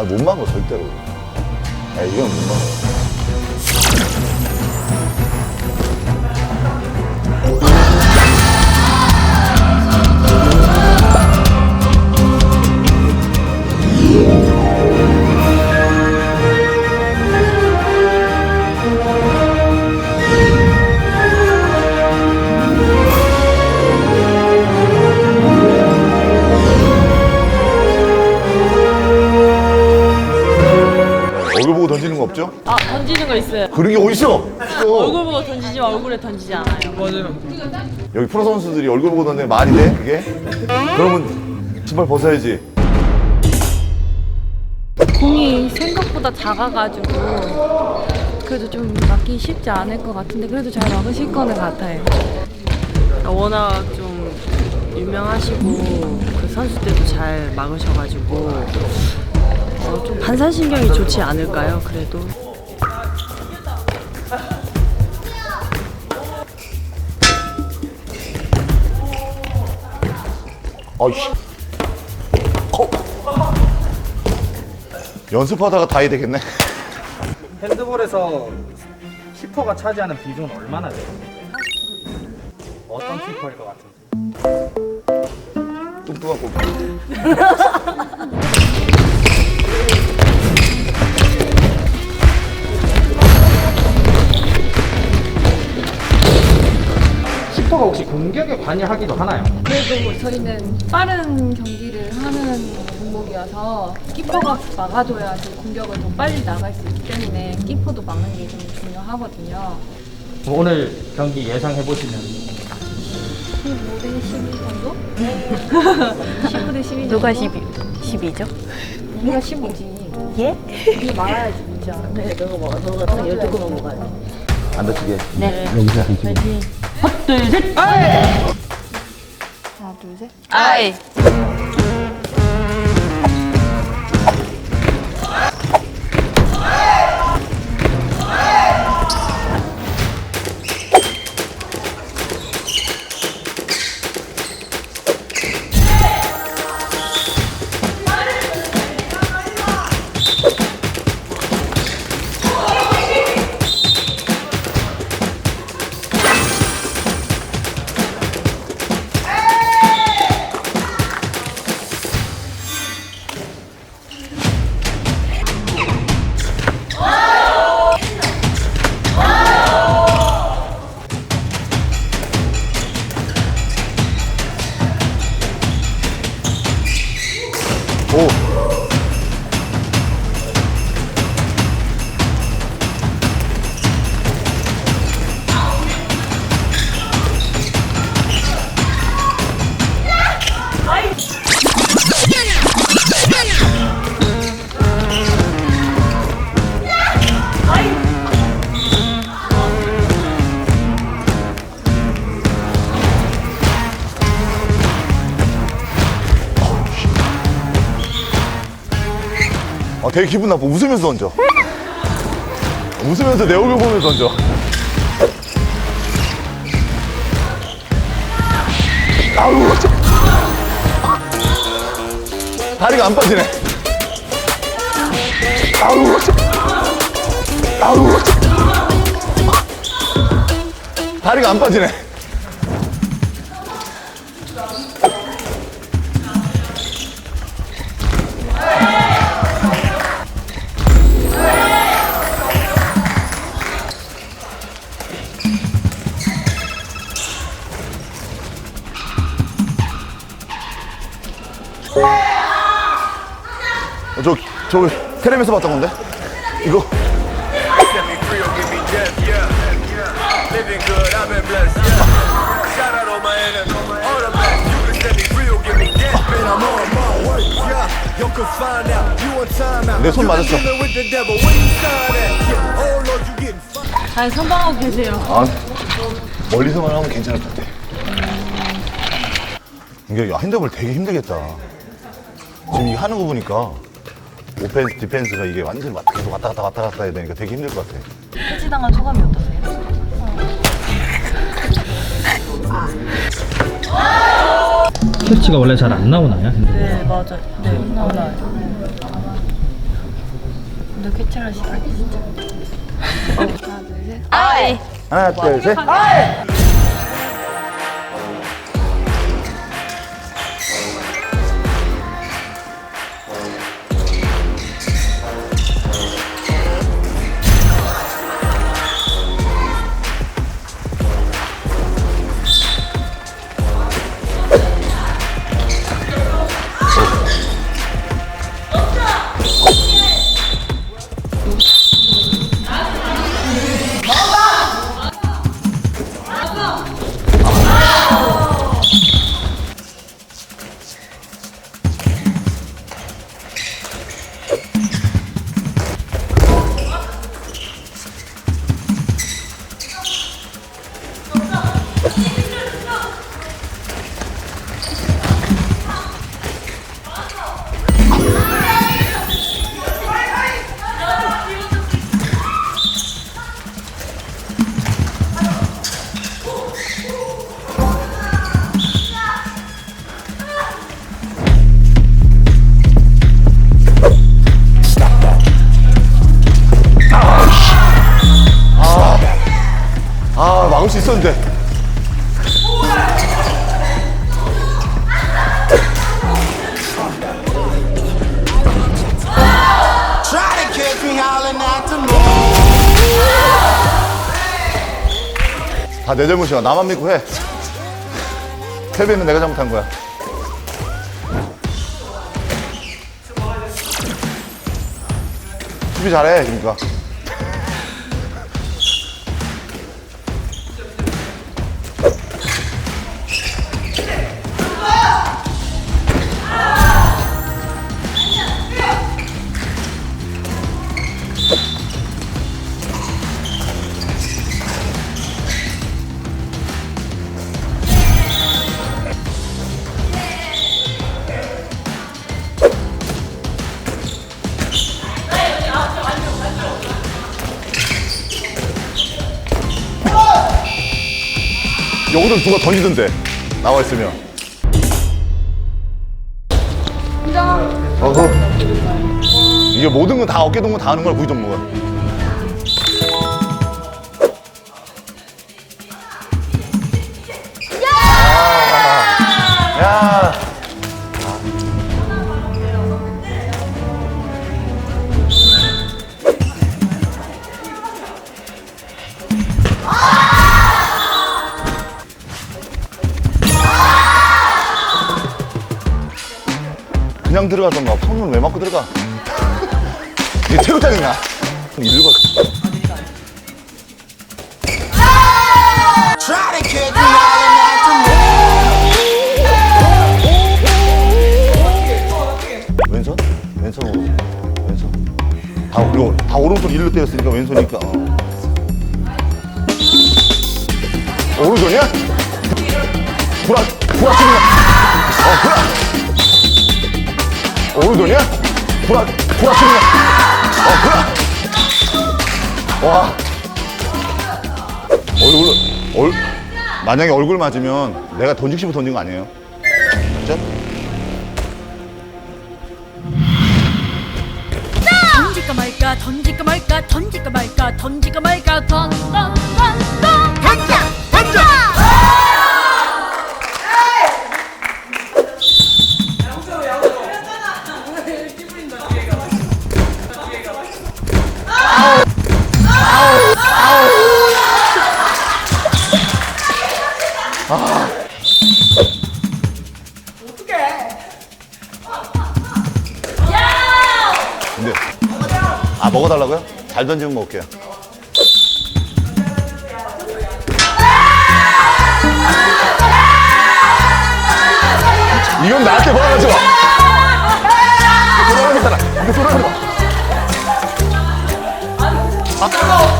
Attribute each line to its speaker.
Speaker 1: 아, 못 막어, 절대로. 야, 이건 못 막어. 얼
Speaker 2: 아 던지는 거 있어요.
Speaker 1: 그런 게 어딨어?
Speaker 2: 얼굴 보고 던지지 만 얼굴에 던지지 않아요.
Speaker 3: 맞아요.
Speaker 1: 여기 프로 선수들이 얼굴 보고 던지는 말이 돼? 그게? 그러면 신발 벗어야지.
Speaker 2: 공이 생각보다 작아가지고 그래도 좀 맞기 쉽지 않을 것 같은데 그래도 잘 막으실 거는 같아요.
Speaker 4: 워낙 좀 유명하시고 그 선수 때도 잘 막으셔가지고 어, 좀 반사신경이 좋지 않을까요? 그래도
Speaker 1: 아이씨. 어. 연습하다가 다이 되겠네.
Speaker 3: 핸드볼에서 키퍼가 차지하는 비중은 얼마나 돼요? 어떤 키퍼일 것 같은지.
Speaker 1: 뚱뚱한 골.
Speaker 3: 관여하기도 하나요?
Speaker 2: 그래도 저희는 빠른 경기를 하는 종목이어서 키퍼가 막아줘야 지 공격을 더 빨리 나갈 수 있기 때문에 키퍼도 막는 게 좀 중요하거든요.
Speaker 3: 오늘 경기 예상해 보시면
Speaker 2: 15대 12 정도? 15대 12
Speaker 4: 누가 12, 12죠?
Speaker 2: 우리가 15지. 예? 이거 말아야지 진짜. 네, 너가 먹어. 너가 12개만 먹어야
Speaker 1: 안 다치게.
Speaker 2: 하나, 둘, 셋.
Speaker 4: 아이
Speaker 1: 아, 되게 기분 나빠. 웃으면서 던져. 웃으면서 내 얼굴 보면서 던져. 아우, 저... 다리가 안 빠지네. 아우, 저... 아우, 저... 다리가 안 빠지네.
Speaker 5: Out, you on time out.
Speaker 1: 내손 맞았어.
Speaker 5: Oh.
Speaker 2: 잘 선방하고 계세요.
Speaker 1: 아, 멀리서만 하면 괜찮을 것 같아. 이게 핸드볼 되게 힘들겠다. 지금 이 하는 거 보니까 오펜스, 디펜스가 이게 완전히 왔다- 계속 왔다 갔다 왔다 갔다 해야 되니까 되게 힘들 것 같아.
Speaker 2: 해지당한 소감이 어떠세요?
Speaker 3: 캐치가 원래 잘 안 나오나요?
Speaker 4: 네 맞아요 네 나와요
Speaker 2: 너 쾌차할 시간이 진짜. 하나, 둘, 셋.
Speaker 4: 아이.
Speaker 1: 하나, 둘, 셋. 다 내 잘못이야. 나만 믿고 해. 패배는 내가 잘못한 거야. 수비 잘해, 그러니까. 여기도 누가 던지던데. 나와 있으면. 어허. 이게 모든 건 다 어깨 동무 다 하는 거야, 구위 종목은. 들어가던가 손을 왜 맞고 들어가? 이게
Speaker 6: the moon.
Speaker 1: 왼손? 왼손으로 왼손 다 그리고 다 오른손 일로 때렸으니까 왼손이니까 어. 오른손이야? 구라 구라 치는 거어 구라 오른손이야? 구라 구라 치는 거어 구라 와 얼굴 얼 만약에 얼굴 맞으면 내가 싶어 던진 거 아니에요? 진짜?
Speaker 7: 던질까 말까 던질까 말까 던질까 말까 던질까 말까 던던던 던
Speaker 1: 근데 아 먹어달라고요? 잘 던지면 먹을게요. 이건 나한테 돌아가지 마. 돌아가겠다 돌아가지 마. 아 뜨거워.